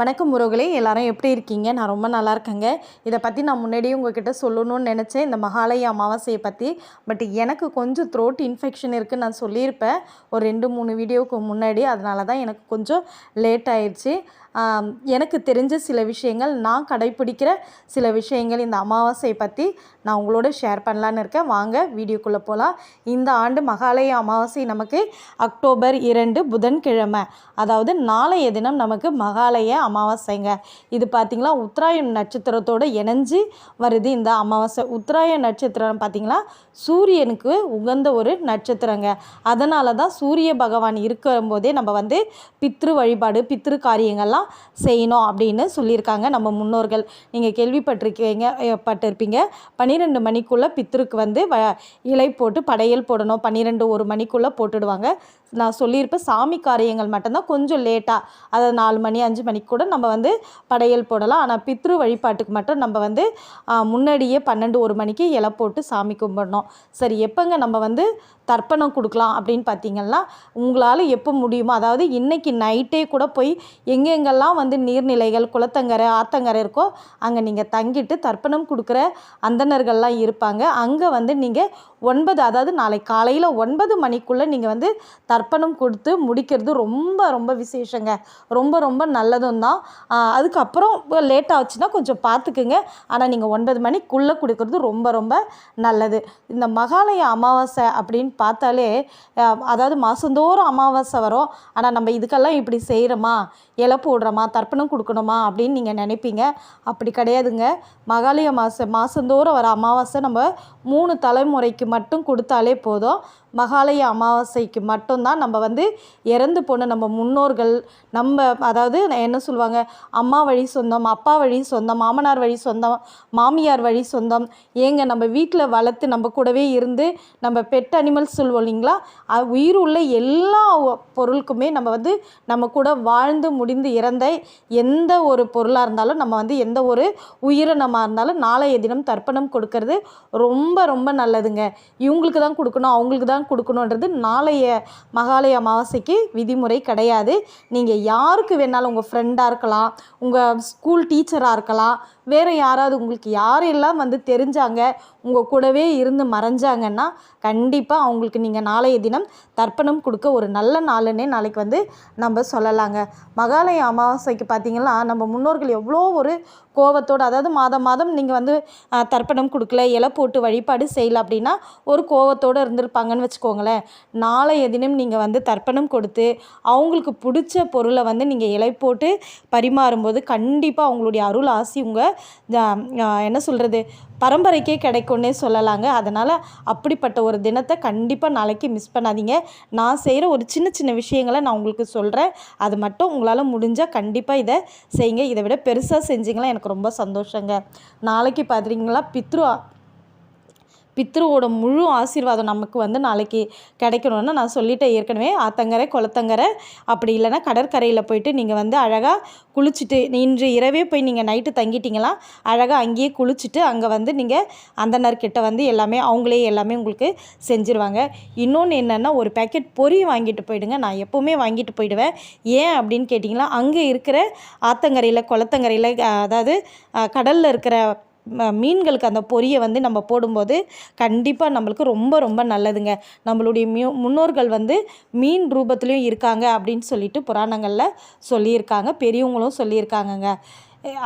வணக்கம் உறவுகளே எல்லாரும் எப்படி இருக்கீங்க? நான் ரொம்ப நல்லா இருக்கேங்க. இதை பற்றி நான் முன்னாடியே உங்ககிட்ட சொல்லணும்னு நினச்சேன். இந்த மகாலய அமாவாசையை பற்றி பட் எனக்கு கொஞ்சம் த்ரோட் இன்ஃபெக்ஷன் இருக்குதுன்னு நான் சொல்லியிருப்பேன். ஒரு ரெண்டு மூணு வீடியோவுக்கு முன்னாடி. அதனால தான் எனக்கு கொஞ்சம் லேட் ஆயிடுச்சு எனக்கு தெரிஞ்ச சில விஷயங்கள் நான் கடைப்பிடிக்கிற சில விஷயங்கள் இந்த அமாவாசையை பற்றி நான் உங்களோட ஷேர் பண்ணலான்னு இருக்கேன். வாங்க வீடியோக்குள்ளே போகலாம் இந்த ஆண்டு மகாலய அமாவாசை நமக்கு அக்டோபர் இரண்டு புதன்கிழமை. அதாவது நாளைய தினம் நமக்கு மகாலய அமாவாசைங்க. இது பார்த்திங்களா உத்தராயன் நட்சத்திரத்தோடு இணைஞ்சு வருது இந்த அமாவாசை. உத்தராய நட்சத்திரம் பார்த்திங்களா சூரியனுக்கு உகந்த ஒரு நட்சத்திரங்க. அதனால தான் சூரிய பகவான் இருக்கும்போதே நம்ம வந்து பித்ரு வழிபாடு பித்ரு காரியங்கள்லாம் செய்யணும் அப்படின்னு சொல்லியிருக்காங்க நம்ம முன்னோர்கள். நீங்கள் கேள்விப்பட்டிருக்கீங்க பட்டிருப்பீங்க. பன்னிரெண்டு மணிக்குள்ளே பித்ருக்கு வந்து வ இலை போட்டு படையல் போடணும். பன்னிரெண்டு ஒரு மணிக்குள்ளே போட்டுடுவாங்க. நான் சொல்லியிருப்பேன் சாமி காரியங்கள் மட்டும்தான் கொஞ்சம் லேட்டாக அதாவது நாலு மணி அஞ்சு மணிக்கு கூட நம்ம வந்து படையல் போடலாம். ஆனால் பித்ரு வழிபாட்டுக்கு மட்டும் நம்ம வந்து முன்னாடியே பன்னெண்டு ஒரு மணிக்கு இலை போட்டு சாமி கும்பிடணும். சரி எப்போங்க நம்ம வந்து தர்ப்பணம் கொடுக்கலாம் அப்படின்னு பார்த்தீங்கன்னா உங்களால் எப்போ முடியுமோ அதாவது இன்றைக்கி நைட்டே கூட போய் எங்கெங்கெல்லாம் வந்து நீர்நிலைகள் குளத்தங்கரை ஆத்தங்கரை இருக்கோ அங்கே நீங்கள் தங்கிட்டு தர்ப்பணம் கொடுக்குற அந்தணர்கள்லாம் இருப்பாங்க. அங்கே வந்து நீங்கள் ஒன்பது அதாவது நாளை காலையில் ஒன்பது மணிக்குள்ளே நீங்கள் வந்து தர்ப்பணம் கொடுத்து முடிக்கிறது ரொம்ப ரொம்ப விசேஷங்க. ரொம்ப ரொம்ப நல்லதும் தான். அதுக்கப்புறம் லேட் ஆச்சுன்னா கொஞ்சம் பார்த்துக்குங்க. ஆனால் நீங்கள் ஒன்பது மணிக்குள்ளே கொடுக்கறது ரொம்ப ரொம்ப நல்லது. இந்த மகாலய அமாவாசை அப்படின்னு பார்த்தாலே அதாவது மாதந்தோறும் அமாவாசை வரும். ஆனால் நம்ம இதுக்கெல்லாம் இப்படி செய்கிறோமா இழப்பு போடுறோமா தர்ப்பணம் கொடுக்கணுமா? அப்படின்னு நீங்கள் நினைப்பீங்க. அப்படி கிடையாதுங்க. மகாலய மாதம் மாதந்தோறும் வர அமாவாசை நம்ம மூணு தலைமுறைக்கு மட்டும் கொடுத்தாலே போதும். மகாலய அமாவாசைக்கு மட்டும்தான் நம்ம வந்து இறந்து போன நம்ம முன்னோர்கள் நம்ம அதாவது என்ன சொல்லுவாங்க அம்மா வழி சொந்தம் அப்பா வழி சொந்தம் மாமனார் வழி சொந்தம் மாமியார் வழி சொந்தம் ஏங்க நம்ம வீட்டில் வளர்த்து நம்ம கூடவே இருந்து நம்ம பெட் அனிமல்ஸ் சொல்லுவோம் இல்லைங்களா? அது உயிர் உள்ள எல்லா பொருளுக்குமே நம்ம வந்து நம்ம கூட வாழ்ந்து முடிந்து இறந்த எந்த ஒரு பொருளாக இருந்தாலும் நம்ம வந்து எந்த ஒரு உயிரினமாக இருந்தாலும் நாளைய தினம் தர்ப்பணம் கொடுக்கறது ரொம்ப ரொம்ப நல்லதுங்க. இவங்களுக்கு தான் கொடுக்கணும் அவங்களுக்கு தான் கொடுக்கணுன்றது நாளைய மகாலய அமாவாசைக்கு விதிமுறை கிடையாது. நீங்கள் யாருக்கு வேணாலும் உங்கள் ஃப்ரெண்டாக இருக்கலாம் உங்கள் ஸ்கூல் டீச்சராக இருக்கலாம் வேறு யாராவது உங்களுக்கு யாரெல்லாம் வந்து தெரிஞ்சாங்க உங்கள் கூடவே இருந்து மறைஞ்சாங்கன்னா கண்டிப்பாக அவங்களுக்கு நீங்கள் நாளைய தினம் தர்ப்பணம் கொடுக்க ஒரு நல்ல நாளுன்னே நாளைக்கு வந்து நம்ம சொல்லலாங்க. மகாலய அமாவாசைக்கு பார்த்தீங்கன்னா நம்ம முன்னோர்கள் எவ்வளோ ஒரு கோவத்தோடு அதாவது மாதம் மாதம் நீங்கள் வந்து தர்ப்பணம் கொடுக்கல இலை போட்டு வழிபாடு செய்யல அப்படின்னா ஒரு கோவத்தோடு இருந்திருப்பாங்கன்னு வச்சுக்கோங்களேன். நாளைய தினம் நீங்கள் வந்து தர்ப்பணம் கொடுத்து அவங்களுக்கு பிடிச்ச பொருளை வந்து நீங்கள் இலை போட்டு பரிமாறும்போது கண்டிப்பாக அவங்களுடைய அருள் ஆசி உங்கள் என்ன சொல்கிறது பரம்பரைக்கே கிடைக்கும்னே சொல்லலாங்க. அதனால் அப்படிப்பட்ட ஒரு தினத்தை கண்டிப்பாக நாளைக்கு மிஸ் பண்ணாதீங்க. நான் செய்கிற ஒரு சின்ன சின்ன விஷயங்களை நான் உங்களுக்கு சொல்கிறேன் அது மட்டும் உங்களால் முடிஞ்சால் கண்டிப்பாக இதை செய்யுங்க. இதை விட பெருசாக செஞ்சிங்களா எனக்கு ரொம்ப சந்தோஷங்க. நாளைக்கு பார்த்தீங்களா பித்ரு பித்ருவோட முழு ஆசீர்வாதம் நமக்கு வந்து நாளைக்கு கிடைக்கணும்னு நான் சொல்லிட்டேன் ஏற்கனவே ஆத்தங்கரை குளத்தங்கரை அப்படி இல்லைன்னா கடற்கரையில் போயிட்டு நீங்கள் வந்து அழகாக குளிச்சுட்டு இன்று இரவே போய் நீங்கள் நைட்டு தங்கிட்டீங்களா அழகாக அங்கேயே குளிச்சுட்டு அங்கே வந்து நீங்கள் அந்தனர்கிட்ட வந்து எல்லாமே அவங்களே எல்லாமே உங்களுக்கு செஞ்சுருவாங்க. இன்னொன்று என்னென்னா ஒரு பேக்கெட் பொறி வாங்கிட்டு போயிடுங்க. நான் எப்போவுமே வாங்கிட்டு போயிடுவேன். ஏன் அப்படின்னு கேட்டிங்கன்னா அங்கே இருக்கிற ஆத்தங்கரையில் குளத்தங்கரையில் அதாவது கடலில் இருக்கிற மீன்களுக்கு அந்த பொரியை வந்து நம்ம போடும்போது கண்டிப்பாக நம்மளுக்கு ரொம்ப ரொம்ப நல்லதுங்க. நம்மளுடைய மியூ முன்னோர்கள் வந்து மீன் ரூபத்துலேயும் இருக்காங்க அப்படின்னு சொல்லிட்டு புராணங்களில் சொல்லியிருக்காங்க பெரியவங்களும் சொல்லியிருக்காங்கங்க.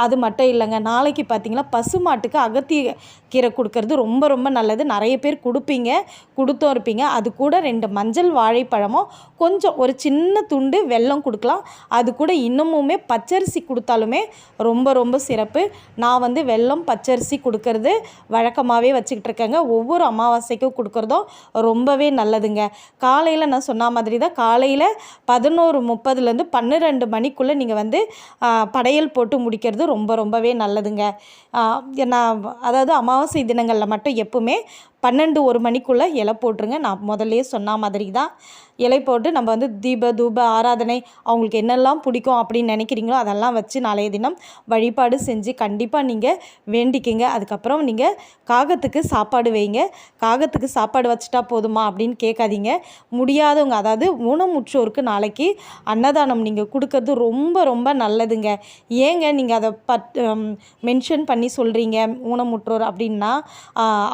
அது மட்டும் இல்லைங்க. நாளைக்கு பார்த்தீங்கன்னா பசுமாட்டுக்கு அகத்திய கீரை கொடுக்கறது ரொம்ப ரொம்ப நல்லது. நிறைய பேர் கொடுப்பீங்க கொடுத்தோம் இருப்பீங்க. அது கூட ரெண்டு மஞ்சள் வாழைப்பழமும் கொஞ்சம் ஒரு சின்ன துண்டு வெல்லம் கொடுக்கலாம். அது கூட இன்னமுமே பச்சரிசி கொடுத்தாலுமே ரொம்ப ரொம்ப சிறப்பு. நான் வந்து வெல்லம் பச்சரிசி கொடுக்கறது வழக்கமாகவே வச்சுக்கிட்டு இருக்கேங்க. ஒவ்வொரு அமாவாசைக்கும் கொடுக்குறதும் ரொம்பவே நல்லதுங்க. காலையில் நான் சொன்ன மாதிரி தான் காலையில் பதினோரு முப்பதுலேருந்து பன்னிரெண்டு மணிக்குள்ளே நீங்கள் வந்து படையல் போட்டு குடிக்கிறது ரொம்ப ரொம்பவே நல்லதுங்க. நான் அதாவது அமாவாசை தினங்களில் மட்டும் எப்பவுமே பன்னெண்டு ஒரு மணிக்குள்ளே இலை போட்டுருங்க. நான் முதல்லையே சொன்ன மாதிரி தான் இலை போட்டு நம்ம வந்து தீப தூப ஆராதனை அவங்களுக்கு என்னெல்லாம் பிடிக்கும் அப்படின்னு நினைக்கிறீங்களோ அதெல்லாம் வச்சு நாளைய தினம் வழிபாடு செஞ்சு கண்டிப்பாக நீங்கள் வேண்டிக்கிங்க. அதுக்கப்புறம் நீங்கள் காகத்துக்கு சாப்பாடு வைங்க. காகத்துக்கு சாப்பாடு வச்சுட்டா போதுமா அப்படின்னு கேட்காதீங்க. முடியாதவங்க அதாவது ஊனமுற்றோருக்கு நாளைக்கு அன்னதானம் நீங்கள் கொடுக்கறது ரொம்ப ரொம்ப நல்லதுங்க. ஏங்க நீங்கள் அதை பட் மென்ஷன் பண்ணி சொல்கிறீங்க ஊனமுற்றோர் அப்படின்னா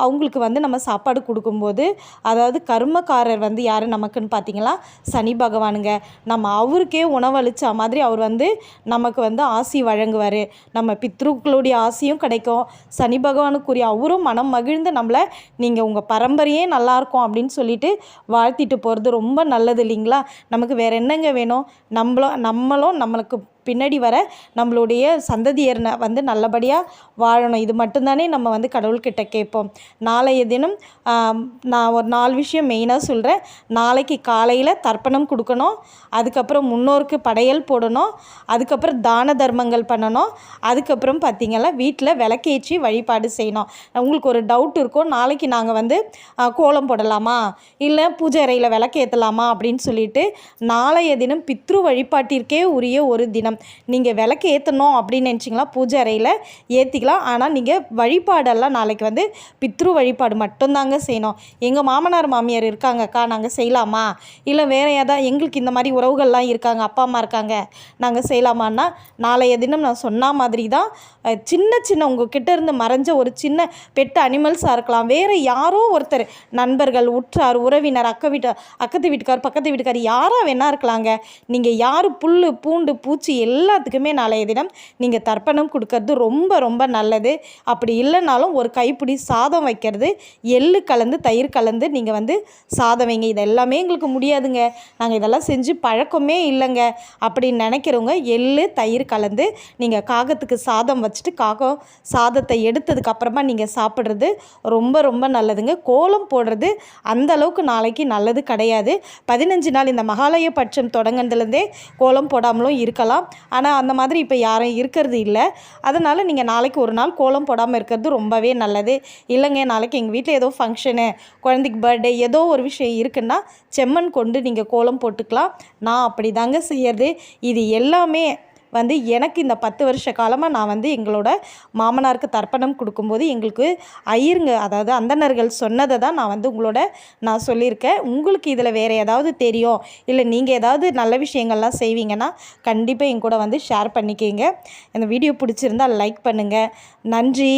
அவங்களுக்கு வந்து நம்ம நம்ம சாப்பாடு கொடுக்கும்போது அதாவது கர்மக்காரர் வந்து யார் நமக்குன்னு பார்த்தீங்களா? சனி பகவானுங்க. நம்ம அவருக்கே உணவளிச்ச மாதிரி அவர் வந்து நமக்கு வந்து ஆசி வழங்குவார். நம்ம பித்ருக்களுடைய ஆசியும் கிடைக்கும். சனி பகவானுக்குரிய அவரும் மனம் மகிழ்ந்து நம்மளை நீங்கள் உங்கள் பரம்பரையே நல்லாயிருக்கும் அப்படின்னு சொல்லிட்டு வாழ்த்திட்டு போகிறது ரொம்ப நல்லது இல்லைங்களா? நமக்கு வேறு என்னங்க வேணும்? நம்மளும் நம்மளும் நம்மளுக்கு பின்னாடி வர நம்மளுடைய சந்ததியர்னை வந்து நல்லபடியாக வாழணும். இது மட்டும்தானே நம்ம வந்து கடவுள்கிட்ட கேட்போம். நாளைய தினம் நான் ஒரு நாலு விஷயம் மெயினாக சொல்கிறேன் நாளைக்கு காலையில் தர்ப்பணம் கொடுக்கணும். அதுக்கப்புறம் முன்னோருக்கு படையல் போடணும். அதுக்கப்புறம் தான தர்மங்கள் பண்ணணும். அதுக்கப்புறம் பார்த்திங்கன்னா வீட்டில் விளக்கேற்றி வழிபாடு செய்யணும். உங்களுக்கு ஒரு டவுட் இருக்கும் நாளைக்கு நாங்கள் வந்து கோலம் போடலாமா? இல்லை பூஜை அறையில் விளக்கேற்றலாமா அப்படின்னு சொல்லிட்டு நாளைய தினம் பித்ரு வழிபாட்டிற்கே உரிய ஒரு தினம் நீங்கள் விளக்கு ஏற்றணும் அப்படின்னு நினச்சிங்களா? பூஜை அறையில் ஏற்றிக்கலாம் ஆனால் நீங்கள் வழிபாடெல்லாம் நாளைக்கு வந்து பித்ரு வழிபாடு மட்டும்தாங்க செய்யணும். எங்கள் மாமனார் மாமியார் இருக்காங்கக்கா நாங்கள் செய்யலாமா? இல்லை வேறு ஏதாவது எங்களுக்கு இந்த மாதிரி உறவுகள்லாம் இருக்காங்க அப்பா அம்மா இருக்காங்க நாங்கள் செய்யலாமான்னா நாளைய தினம் நான் சொன்ன மாதிரி தான் சின்ன சின்ன உங்ககிட்ட இருந்து மறைஞ்ச ஒரு சின்ன பெட் அனிமல்ஸாக இருக்கலாம். வேறு யாரோ ஒருத்தர் நண்பர்கள் உற்றார் உறவினர் அக்க வீட்டு அக்கத்து வீட்டுக்கார் பக்கத்து வீட்டுக்கார் யாராக வேணா இருக்கலாங்க. நீங்கள் யார் புல் பூண்டு பூச்சி எல்லாத்துக்குமே நாளைய தினம் நீங்கள் தர்ப்பணம் கொடுக்கறது ரொம்ப ரொம்ப நல்லது. அப்படி இல்லைனாலும் ஒரு கைப்பிடி சாதம் வைக்கிறது எள்ளு கலந்து தயிர் கலந்து நீங்கள் வந்து சாதம் வைங்க. இது எல்லாமே எங்களுக்கு முடியாதுங்க. நாங்கள் இதெல்லாம் செஞ்சு பழக்கமே இல்லைங்க. அப்படின்னு நினைக்கிறவங்க எள்ளு தயிர் கலந்து நீங்கள் காகத்துக்கு சாதம் வச்சுட்டு காகம் சாதத்தை எடுத்ததுக்கப்புறமா நீங்கள் சாப்பிட்றது ரொம்ப ரொம்ப நல்லதுங்க. கோலம் போடுறது அந்த அளவுக்கு நாளைக்கு நல்லது கிடையாது. பதினஞ்சு நாள் இந்த மகாலய பட்சம் தொடங்கினதுலேருந்தே கோலம் போடாமலும் இருக்கலாம். ஆனால் அந்த மாதிரி இப்போ யாரும் இருக்கிறது இல்லை. அதனால் நீங்கள் நாளைக்கு ஒரு நாள் கோலம் போடாமல் இருக்கிறது ரொம்பவே நல்லது. இல்லைங்க நாளைக்கு எங்கள் வீட்டில் ஏதோ ஃபங்க்ஷனு குழந்தைக்கு பர்த்டே ஏதோ ஒரு விஷயம் இருக்குன்னா செம்மண் கொண்டு நீங்கள் கோலம் போட்டுக்கலாம். நான் அப்படி தாங்க செய்யறது. இது எல்லாமே வந்து எனக்கு இந்த பத்து வருஷ காலமாக நான் வந்து எங்களோட மாமனாருக்கு தர்ப்பணம் கொடுக்கும்போது எங்களுக்கு ஐயருங்க அதாவது அந்தணர்கள் சொன்னதை தான் நான் வந்து உங்களோட நான் சொல்லியிருக்கேன். உங்களுக்கு இதில் வேறு ஏதாவது தெரியும் இல்லை நீங்கள் ஏதாவது நல்ல விஷயங்கள்லாம் செய்வீங்கன்னா கண்டிப்பாக என் கூட வந்து ஷேர் பண்ணிக்கிங்க. இந்த வீடியோ பிடிச்சிருந்தா லைக் பண்ணுங்கள் நன்றி.